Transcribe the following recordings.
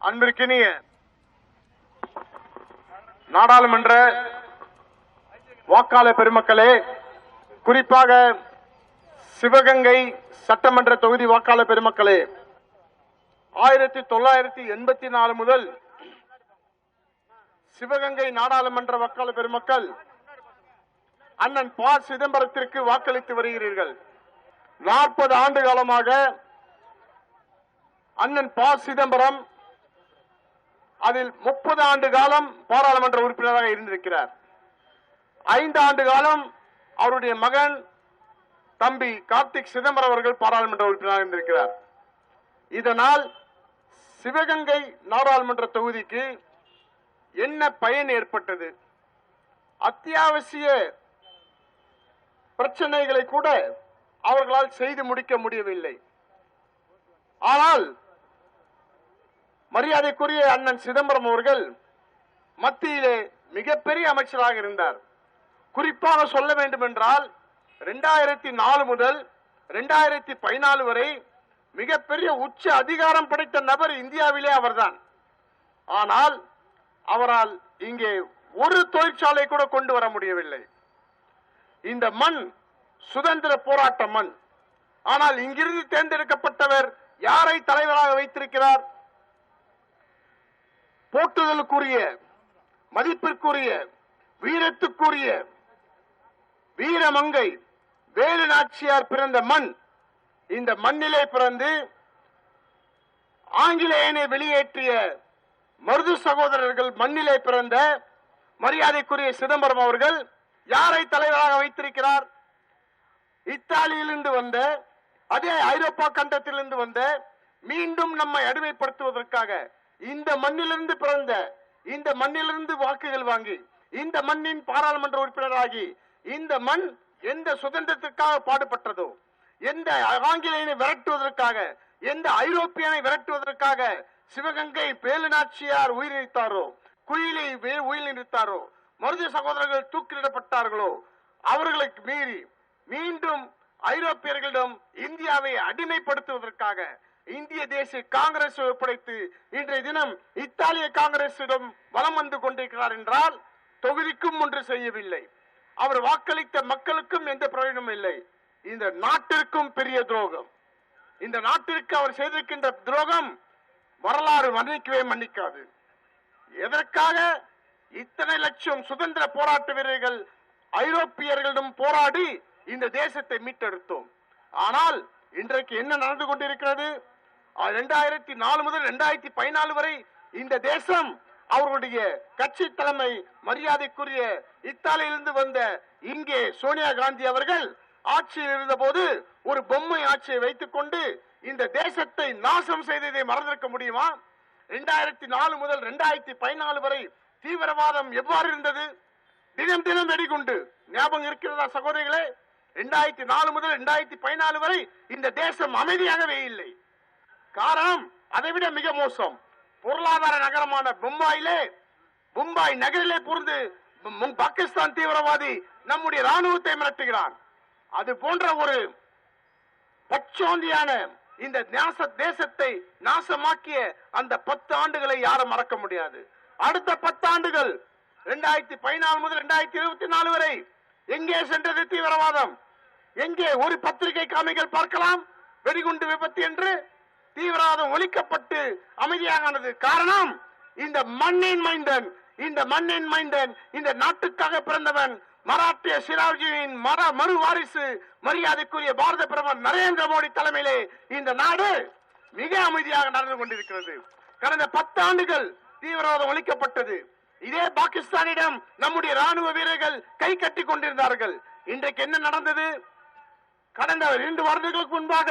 அன்பிற்கினிய நாடாளுமன்ற வாக்காளர் பெருமக்களே குறிப்பாக சிவகங்கை சட்டமன்ற தொகுதி வாக்காளர் பெருமக்களே ஆயிரத்தி தொள்ளாயிரத்தி எண்பத்தி நாலு முதல் சிவகங்கை நாடாளுமன்ற வாக்காளர் பெருமக்கள் அண்ணன் ப. சிதம்பரத்திற்கு வாக்களித்து வருகிறீர்கள். நாற்பது ஆண்டு காலமாக அண்ணன் ப. சிதம்பரம் அதில் முப்பது ஆண்டு காலம் பாராளுமன்ற உறுப்பினராக இருந்திருக்கிறார். ஐந்து ஆண்டு காலம் அவருடைய மகன் தம்பி கார்த்திக் சிதம்பரம் அவர்கள் பாராளுமன்ற உறுப்பினராக இருந்திருக்கிறார். இதனால் சிவகங்கை நாடாளுமன்ற தொகுதிக்கு என்ன பயன் ஏற்பட்டது? அத்தியாவசிய பிரச்சனைகளை கூட அவர்களால் செய்து முடிக்க முடியவில்லை. ஆனால் மரியாதைக்குரிய அண்ணன் சிதம்பரம் அவர்கள் மத்தியிலே மிகப்பெரிய அமைச்சராக இருந்தார். குறிப்பாக சொல்ல வேண்டும் என்றால் இரண்டாயிரத்தி நாலு முதல் இரண்டாயிரத்தி பதினாலு வரை மிகப்பெரிய உச்ச அதிகாரம் படைத்த நபர் இந்தியாவிலே அவர்தான். ஆனால் அவரால் இங்கே ஒரு தொழிற்சாலை கூட கொண்டு வர முடியவில்லை. இந்த மண் சுதந்திர போராட்ட மண். ஆனால் இங்கிருந்து தேர்ந்தெடுக்கப்பட்டவர் யாரை தலைவராக வைத்திருக்கிறார்? போட்டுதலுக்குரிய மதிப்பிற்குரிய வீரத்துக்குரிய வீரமங்கை வேலு நாச்சியார் பிறந்த மண் இந்த மண்ணிலே பிறந்து ஆங்கிலேயனை வெளியேற்றிய மருது சகோதரர்கள் மண்ணிலே பிறந்த மரியாதைக்குரிய சிதம்பரம் அவர்கள் யாரை தலைவராக வைத்திருக்கிறார்? இத்தாலியிலிருந்து வந்த அதே ஐரோப்பா கண்டத்திலிருந்து வந்த மீண்டும் நம்மை அடிமைப்படுத்துவதற்காக இந்த மண்ணிலிருந்து பிறந்த இந்த மண்ணிலிருந்து வாக்குகள் வாங்கி. இந்த மண்ணின் பாராளுமன்ற உறுப்பினராகி இந்த மண் எந்த சுதந்திரத்திற்காக பாடுபட்டதோ எந்த ஆங்கிலேயனை விரட்டுவதற்காக எந்த ஐரோப்பியனை விரட்டுவதற்காக சிவகங்கை பேலுநாச்சியார் உயிரிழந்தாரோ குயிலை உயிரிழந்தாரோ மருது சகோதரர்கள் தூக்கிலிடப்பட்டார்களோ அவர்களுக்கு மீறி மீண்டும் ஐரோப்பியர்களிடம் இந்தியாவை அடிமைப்படுத்துவதற்காக இந்திய தேசிய காங்கிரஸ் ஒப்படைத்து இன்றைய தினம் இத்தாலிய காங்கிரசிடம் வலம் வந்து கொண்டிருக்கிறார் என்றால் தொகுதிக்கும் ஒன்று செய்யவில்லை. அவர் வாக்களித்த மக்களுக்கும் எந்த பிரயோஜனமும் இல்லை. இந்த நாட்டிற்கும் பெரிய துரோகம். இந்த நாட்டிற்கு அவர் செய்திருக்கின்ற துரோகம் வரலாறு மன்னிக்கவே மன்னிக்காது. எதற்காக? இத்தனை லட்சம் சுதந்திர போராட்ட வீரர்கள் ஐரோப்பியர்களிடம் போராடி இந்த தேசத்தை மீட்டெடுத்தோம். ஆனால் இன்றைக்கு என்ன நடந்து கொண்டிருக்கிறது? இரண்டாயிரத்தி நாலு முதல் இரண்டாயிரத்தி பதினாலு வரை இந்த தேசம் அவர்களுடைய கட்சி தலைமை மரியாதைக்குரிய இத்தாலியிலிருந்து வந்த இங்கே சோனியா காந்தி அவர்கள் ஆட்சியில் இருந்தபோது ஒரு பொம்மை ஆட்சியை வைத்துக் கொண்டு இந்த தேசத்தை நாசம் செய்ததை மறந்திருக்க முடியுமா? இரண்டாயிரத்தி நாலு முதல் இரண்டாயிரத்தி பதினாலு வரை தீவிரவாதம் எவ்வாறு இருந்தது? தினம் தினம் வெடிகுண்டு. ஞாபகம் இருக்கிறதா சகோதரிகளே? இரண்டாயிரத்தி நாலு முதல் இரண்டாயிரத்தி பதினாலு வரை இந்த தேசம் அமைதியாகவே இல்லை. காரணம் அதைவிட மிக மோசம். பொருளாதார நகரமான மும்பாயிலே மும்பாய் நகரிலே புரிந்து பாகிஸ்தான் தீவிரவாதி நம்முடைய ராணுவத்தை மிரட்டுகிறான் அது போன்ற ஒரு பச்சோந்தியான இந்த நாச தேசத்தை நாசமாக்கிய அந்த பத்து ஆண்டுகளை யாரும் மறக்க முடியாது. அடுத்த பத்து ஆண்டுகள் இரண்டாயிரத்தி பதினாலு முதல் இரண்டாயிரத்தி இருபத்தி நாலு வரை எங்கே சென்றது தீவிரவாதம்? எங்கே ஒரு பத்திரிகை காமிகள் பார்க்கலாம்? வெடிகுண்டு விபத்து என்று தீவிரவாதம் ஒழிக்கப்பட்டு அமைதியானது காரணம் இந்த மண்ணின் மைந்தன் இந்த மண்ணின் மைந்தன் இந்த நாட்டுக்காக பிறந்தவன் மராட்டிய சிராஜியின் மர மறு வாரிசு மரியாதைக்குரிய பாரத பிரதமர் நரேந்திர மோடி தலைமையிலே இந்த நாடு மிக அமைதியாக நடந்து கொண்டிருக்கிறது. கடந்த பத்து ஆண்டுகள் தீவிரவாதம் ஒழிக்கப்பட்டது. இதே பாகிஸ்தானிடம் நம்முடைய ராணுவ வீரர்கள் கை கட்டி கொண்டிருந்தார்கள். இன்றைக்கு என்ன நடந்தது? கடந்த இரண்டு வருடங்களுக்கு முன்பாக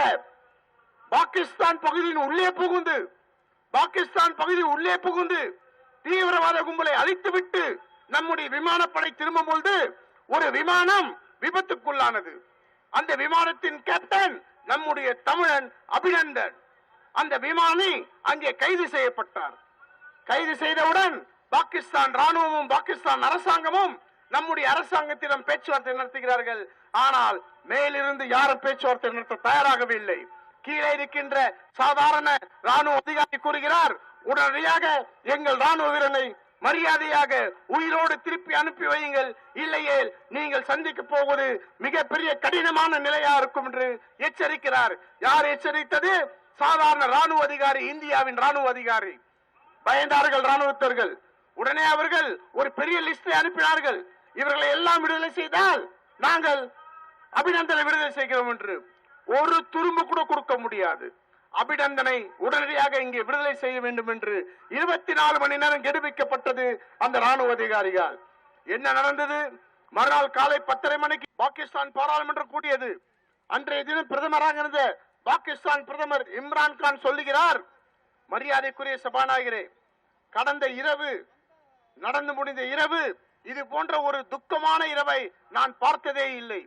பாகிஸ்தான் பகுதியின் உள்ளே புகுந்து பாகிஸ்தான் பகுதி உள்ளே புகுந்து தீவிரவாத கும்பலை அழித்துவிட்டு நம்முடைய விமானப்படை திரும்பும் பொழுது ஒரு விமானம் விபத்துக்குள்ளானது. அந்த விமானத்தின் கேப்டன் நம்முடைய தமிழன் அபிநந்தன். அந்த விமானி அங்கே கைது செய்யப்பட்டார். கைது செய்தவுடன் பாகிஸ்தான் ராணுவமும் பாகிஸ்தான் அரசாங்கமும் நம்முடைய அரசாங்கத்திடம் பேச்சுவார்த்தை நடத்துகிறார்கள். ஆனால் மேலிருந்து யாரும் பேச்சுவார்த்தை நடத்த தயாராகவில்லை. கீழே இருக்கின்ற சாதாரண ராணுவ அதிகாரி கூறுகிறார் உடனடியாக எங்கள் ராணுவ வீரனை மரியாதையாக உயிரோடு திருப்பி அனுப்பி வையுங்கள். இல்லையே நீங்கள் சந்திக்க போவது மிகப்பெரிய கடினமான நிலையா இருக்கும் என்று எச்சரிக்கிறார். யார் எச்சரித்தது? சாதாரண ராணுவ அதிகாரி இந்தியாவின் ராணுவ அதிகாரி. பயந்தார்கள் ராணுவத்தர்கள் உடனே அவர்கள் ஒரு பெரிய லிஸ்டை அனுப்பினார்கள். இவர்களை எல்லாம் விடுதலை செய்தால் நாங்கள் அபிநந்தனை விடுதலை செய்கிறோம் என்று. ஒரு துரும்பு கூட கொடுக்க முடியாது. அபிநந்தனை உடனடியாக இங்கே விடுதலை செய்ய வேண்டும் என்று இருபத்தி நாலு மணி நேரம் கெடுவிக்கப்பட்டது அந்த ராணுவ அதிகாரிகள். என்ன நடந்தது? மறுநாள் காலை பத்தரை மணிக்கு பாகிஸ்தான் பாராளுமன்றம் கூடியது. அன்றைய தினம் பிரதமராக இருந்த பாகிஸ்தான் பிரதமர் இம்ரான் கான் சொல்லுகிறார் மரியாதைக்குரிய சபாநாயகரே கடந்த இரவு நடந்து முடிந்த இரவு இது போன்ற ஒரு துக்கமான இரவை நான் பார்த்ததே இல்லை.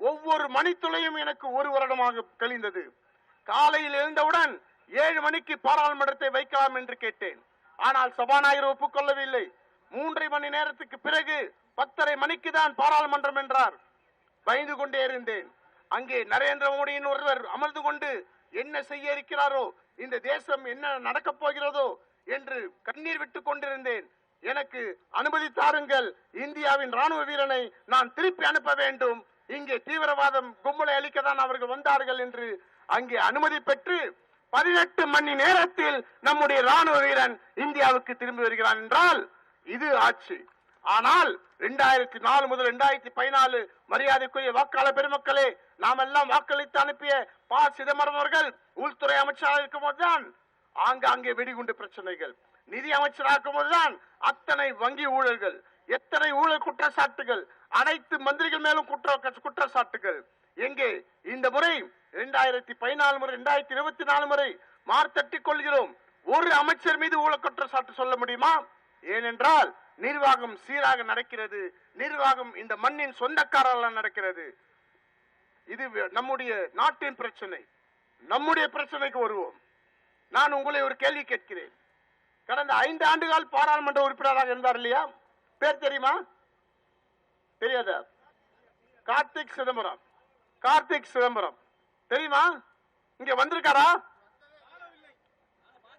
ஒவ்வொரு மணித்துளையும் எனக்கு ஒரு வருடமாக கழிந்தது. காலையில் எழுந்தவுடன் ஏழு மணிக்கு பாராளுமன்றத்தை வைக்கலாம் என்று கேட்டேன். ஆனால் சபாநாயகர் ஒப்புக்கொள்ளவில்லை. மூன்றரை மணி நேரத்துக்கு பிறகு பத்தரை மணிக்கு தான் பாராளுமன்றம் என்றார். பயந்து கொண்டே இருந்தேன். அங்கே நரேந்திர மோடியின் ஒருவர் அமர்ந்து கொண்டு என்ன செய்ய இருக்கிறாரோ இந்த தேசம் என்ன நடக்கப் போகிறதோ என்று கண்ணீர் விட்டுக் கொண்டிருந்தேன். எனக்கு அனுமதி தாருங்கள். இந்தியாவின் ராணுவ வீரனை நான் திருப்பி அனுப்ப வேண்டும். இங்கே தீவிரவாதம் கும்பலை அளிக்க தான் அவர்கள் வந்தார்கள் என்று அங்கே அனுமதி பெற்று பதினெட்டு மணி நேரத்தில் நம்முடைய ராணுவ வீரன் இந்தியாவுக்கு திரும்பி வருகிறான் என்றால் இது ஆட்சி. ஆனால் இரண்டாயிரத்தி நாலு முதல் இரண்டாயிரத்தி பதினாலு மரியாதைக்குரிய வாக்காளர் பெருமக்களே நாம் எல்லாம் வாக்களித்து அனுப்பிய ப. சிதம்பரம் அவர்கள் உள்துறை அமைச்சராக இருக்கும் போதுதான் ஆங்காங்கே வெடிகுண்டு பிரச்சனைகள். நிதி அமைச்சராக்கும் போதுதான் அத்தனை வங்கி ஊழல்கள் எத்தனை ஊழல் குற்றச்சாட்டுகள் அனைத்து மந்திரிகள் மேலும் குற்ற குற்றச்சாட்டுகள். எங்கே? இந்த முறை இரண்டாயிரத்தி பதினாலு முறை இரண்டாயிரத்தி இருபத்தி நாலு முறை மார்த்தட்டிக் கொள்கிறோம். ஒரு அமைச்சர் மீது ஊழல் குற்றச்சாட்டு சொல்ல முடியுமா? ஏனென்றால் நிர்வாகம் சீராக நடக்கிறது. நிர்வாகம் இந்த மண்ணின் சொந்தக்காரர்களால் நடக்கிறது. இது நம்முடைய நாட்டின் பிரச்சனை. நம்முடைய பிரச்சனைக்கு வருவோம். நான் உங்களை ஒரு கேள்வி கேட்கிறேன். கடந்த ஐந்து ஆண்டுகால் பாராளுமன்ற உறுப்பினராக இருந்தார் இல்லையா? பேர் தெரியுமா? தெரியாத? கார்த்திக் சிதம்பரம். கார்த்திக் சிதம்பரம். தெரியுமா? இங்க வந்திருக்காரா?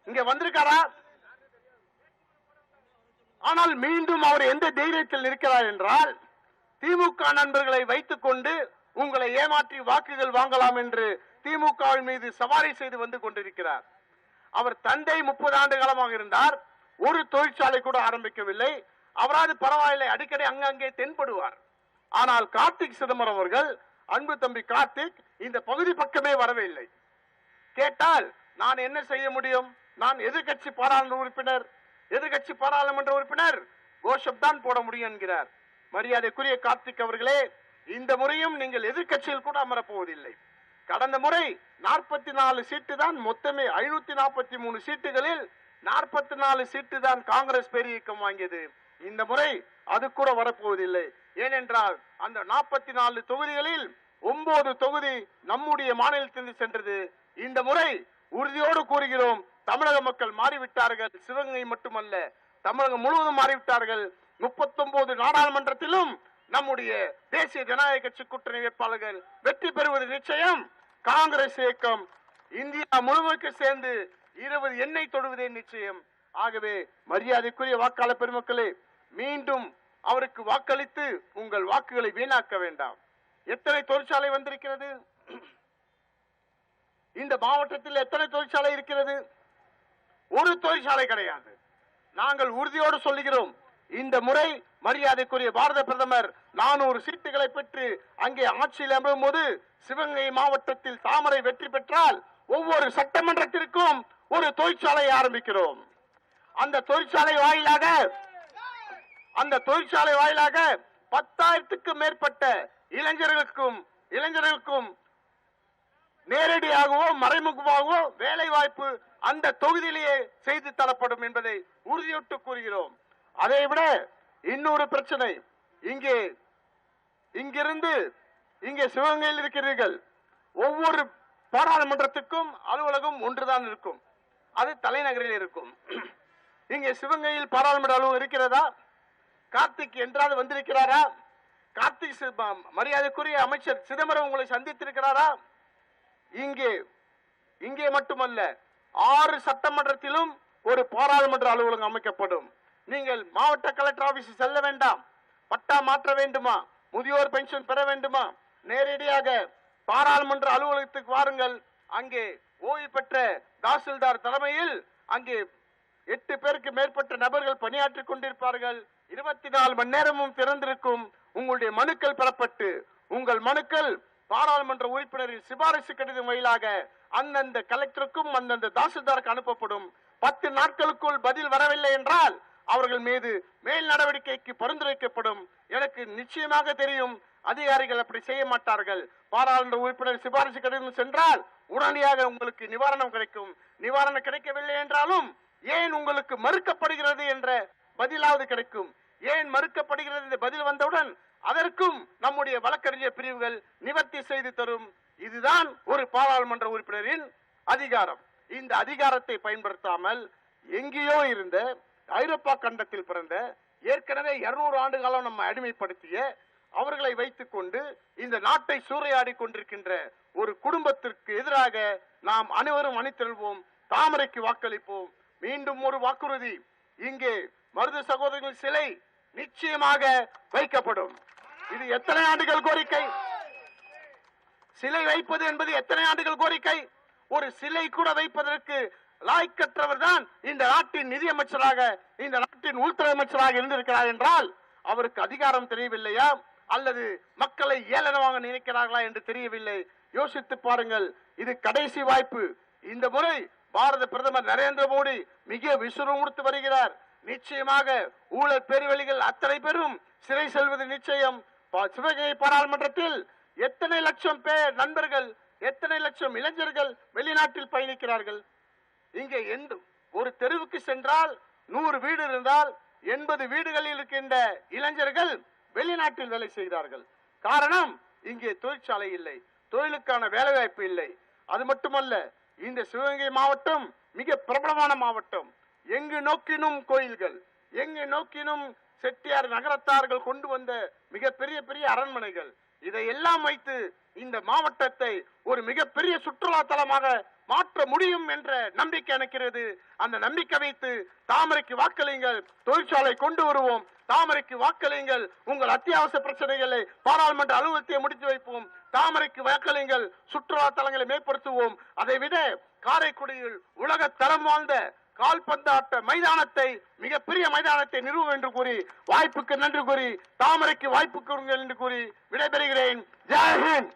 இங்க வந்திருக்காரா? ஆனால் மீண்டும் அவர் எந்த தைரியத்தில் இருக்கிறார் என்றால் திமுக நண்பர்களை வைத்துக் கொண்டு உங்களை ஏமாற்றி வாக்குகள் வாங்கலாம் என்று திமுகவின் மீது சவாரி செய்து வந்து கொண்டிருக்கிறார். அவர் தந்தை முப்பது ஆண்டு காலமாக இருந்தார். ஒரு தொழிற்சாலை கூட ஆரம்பிக்கவில்லை. அவராது பரவாயில்லை. அடிக்கடி அங்கங்கே தென்படுவார். ஆனால் கார்த்திக் சிதம்பரம் அவர்கள் அன்பு தம்பி கார்த்திக் இந்த பகுதி பக்கமே வரவே இல்லை. கேட்டால் நான் என்ன செய்ய முடியும்? நான் எதிர்கட்சி பாராளுமன்ற உறுப்பினர். எதிர்கட்சி பாராளுமன்ற உறுப்பினர் கோஷப் தான் போட முடியும் என்கிறார். மரியாதைக்குரிய கார்த்திக் அவர்களே இந்த முறையும் நீங்கள் எதிர்க்கட்சியில் கூட அமரப் போவதில்லை. கடந்த முறை நாற்பத்தி நாலு சீட்டு தான் மொத்தமே ஐநூத்தி நாற்பத்தி மூணு சீட்டுகளில் நாற்பத்தி நாலு சீட்டு தான் காங்கிரஸ் பேரியக்கம் வாங்கியது. இந்த முறை அது கூட வரப்போவதில்லை. ஏனென்றால் அந்த நாற்பத்தி நாலு தொகுதிகளில் ஒன்பது தொகுதி நம்முடைய மாநிலத்திலிருந்து சென்றது. இந்த முறை உறுதியோடு கூறுகிறோம் தமிழக மக்கள் மாறிவிட்டார்கள். சிவகங்கை மட்டுமல்ல தமிழகம் முழுவதும் மாறிவிட்டார்கள். முப்பத்தொன்பது நாடாளுமன்றத்திலும் நம்முடைய தேசிய ஜனநாயக கட்சி கூட்டணி வேட்பாளர்கள் வெற்றி பெறுவது நிச்சயம். காங்கிரஸ் இயக்கம் இந்தியா முழுமைக்கு சேர்ந்து இருபது எண்ணெய் தொடுவதே நிச்சயம். ஆகவே மரியாதைக்குரிய வாக்காளர் பெருமக்களே மீண்டும் அவருக்கு வாக்களித்து உங்கள் வாக்குகளை வீணாக்க வேண்டாம். எத்தனை தொழிற்சாலை வந்திருக்கிறது? இந்த மாவட்டத்தில் எத்தனை தொழிற்சாலை இருக்கிறது? ஒரு தொழிற்சாலை கிடையாது. நாங்கள் உறுதியோடு சொல்லுகிறோம் இந்த முறை மரியாதைக்குரிய பாரத பிரதமர் நானூறு சீட்டுகளை பெற்று அங்கே ஆட்சியில் அமரும் போது சிவகங்கை மாவட்டத்தில் தாமரை வெற்றி பெற்றால் ஒவ்வொரு சட்டமன்றத்திற்கும் ஒரு தொழிற்சாலை ஆரம்பிக்கிறோம். அந்த தொழிற்சாலை வாயிலாக அந்த தொழிற்சாலை வாயிலாக பத்தாயிரத்துக்கும் மேற்பட்ட இளைஞர்களுக்கும் இளைஞர்களுக்கும் நேரடியாகவோ மறைமுகமாகவோ வேலை வாய்ப்பு அந்த தொகுதியிலேயே செய்து தரப்படும் என்பதை உறுதியிட்டு கூறுகிறோம். அதை விட இன்னொரு பிரச்சனை. இங்கே இங்கிருந்து இங்கே சிவகங்கையில் இருக்கிறீர்கள். ஒவ்வொரு பாராளுமன்றத்துக்கும் அலுவலகம் ஒன்றுதான் இருக்கும். அது தலைநகரில் இருக்கும். இங்கே சிவகங்கையில் பாராளுமன்ற அலுவலகம் இருக்கிறதா? கார்த்திக் என்றாவது வந்திருக்கிறாரா? கார்த்திக் மரியாதைக்குரிய அமைச்சர் சிதம்பரம் உங்களை சந்தித்திருக்கிறாரா? இங்கே இங்கே மட்டுமல்ல ஆறு சட்டமன்றத்திலும் ஒரு பாராளுமன்ற அலுவலகம் அமைக்கப்படும். நீங்கள் மாவட்ட கலெக்டர் ஆபீஸ் செல்ல வேண்டாம். பட்டா மாற்ற வேண்டுமா? முதியோர் பென்ஷன் பெற வேண்டுமா? நேரடியாக பாராளுமன்ற அலுவலகத்துக்கு வாருங்கள். அங்கே ஓய்வு பெற்ற தாசில்தார் தலைமையில் அங்கே எட்டு பேருக்கு மேற்பட்ட நபர்கள் பணியாற்றிக் கொண்டிருப்பார்கள். இருபத்தி நாலு மணி நேரமும் திறந்திருக்கும். உங்களுடைய மனுக்கள் பெறப்பட்டு உங்கள் மனுக்கள் பாராளுமன்ற உறுப்பினரின் சிபாரிசு கடிதம் வாயிலாக அந்தந்த கலெக்டருக்கும் அந்தந்த தாசில்தாருக்கு அனுப்பப்படும். பத்து நாட்களுக்குள் பதில் வரவில்லை என்றால் அவர்கள் மீது மேல் நடவடிக்கைக்கு பரிந்துரைக்கப்படும் எனக்கு நிச்சயமாக தெரியும் அதிகாரிகள் அப்படி செய்ய மாட்டார்கள். பாராளுமன்ற உறுப்பினர் சிபாரிசு கடிதம் சென்றால் உடனடியாக உங்களுக்கு நிவாரணம் கிடைக்கும். நிவாரணம் கிடைக்கவில்லை என்றாலும் ஏன் உங்களுக்கு மறுக்கப்படுகிறது என்ற பதிலாவது கிடைக்கும். ஏன் மறுக்கப்படுகிறது என்ற பதில் வந்தவுடன் அதற்கும் நம்முடைய வழக்கறிஞர் பிரிவுகள் நிவர்த்தி செய்து தரும். இதுதான் ஒரு பாராளுமன்ற உறுப்பினரின் அதிகாரம். இந்த அதிகாரத்தை பயன்படுத்தாமல் எங்கேயோ இருந்த ஐரோப்பா கண்டத்தில் பிறந்த ஏற்கனவே இருநூறு ஆண்டு காலம் நம்ம அடிமைப்படுத்திய அவர்களை வைத்துக் கொண்டு இந்த நாட்டை சூறையாடி கொண்டிருக்கின்ற ஒரு குடும்பத்திற்கு எதிராக நாம் அனைவரும் அணித்தெல்வோம் தாமரைக்கு வாக்களிப்போம். மீண்டும் ஒரு வாக்குறுதி. இங்கே மருது சகோதரர்கள் சிலை நிச்சயமாக வைக்கப்படும். இது எத்தனை ஆண்டுகள் கோரிக்கை? சிலை வைப்பது என்பது எத்தனை ஆண்டுகள் கோரிக்கை? ஒரு சிலை கூட வைப்பதற்கு லாய்க்கற்றவர் தான் இந்த நாட்டின் நிதியமைச்சராக இந்த நாட்டின் உள்துறை அமைச்சராக இருந்திருக்கிறார் என்றால் அவருக்கு அதிகாரம் தெரியவில்லையா? அல்லது மக்களை ஏளனமாக நினைக்கிறார்களா என்று தெரியவில்லை? யோசித்து பாருங்கள் இது கடைசி வாய்ப்பு. இந்த முறை பாரத பிரதமர் நரேந்திர மோடி மிக விசுறுமுடுத்து வருகிறார். நிச்சயமாக ஊழல் பெருவெளிகள் அத்தனை பேரும் சிறை செல்வது நிச்சயம். சிவகங்கை பாராளுமன்றத்தில் எத்தனை லட்சம் பேர் நண்பர்கள் எத்தனை லட்சம் இளைஞர்கள் வெளிநாட்டில் பயணிக்கிறார்கள்? இங்கே எந்த ஒரு தெருவுக்கு சென்றால் நூறு வீடு இருந்தால் எண்பது வீடுகளில் இருக்கின்ற இளைஞர்கள் வெளிநாட்டில் வேலை செய்கிறார்கள் காரணம் இங்கே தொழிற்சாலை இல்லை தொழிலுக்கான வேலைவாய்ப்பு இல்லை. அது மட்டுமல்ல இந்த சிவகங்கை மாவட்டம் மிக பிரபலமான மாவட்டம். எங்கு நோக்கினும் கோயில்கள் எங்கு நோக்கினும் செட்டியார் நகரத்தார்கள் கொண்டு வந்த மிக பெரிய பெரிய அரண்மனைகள் இதையெல்லாம் வைத்து இந்த மாவட்டத்தை ஒரு மிகப்பெரிய சுற்றுலா தலமாக மாற்ற முடியும் என்ற நம்பிக்கை எனக்கு அந்த நம்பிக்கை வைத்து தாமரைக்கு வாக்களியுங்கள். தொழிற்சாலை கொண்டு வருவோம். தாமரைக்கு வாக்களியுங்கள். உங்கள் அத்தியாவசிய பிரச்சனைகளை பாராளுமன்ற அலுவலகத்தை முடித்து வைப்போம். தாமரைக்கு வாக்களியுங்கள். சுற்றுலா தலங்களை மேம்படுத்துவோம். அதை விட காரைக்குடியில் உலக தரம் வாழ்ந்த கால்பந்தாட்ட மைதானத்தை மிகப்பெரிய மைதானத்தை நிறுவும் என்று கூறி வாய்ப்புக்கு நன்றி கூறி தாமரைக்கு வாய்ப்பு கொடுங்கள் என்று கூறி விடைபெறுகிறேன். ஜெயஹிந்த்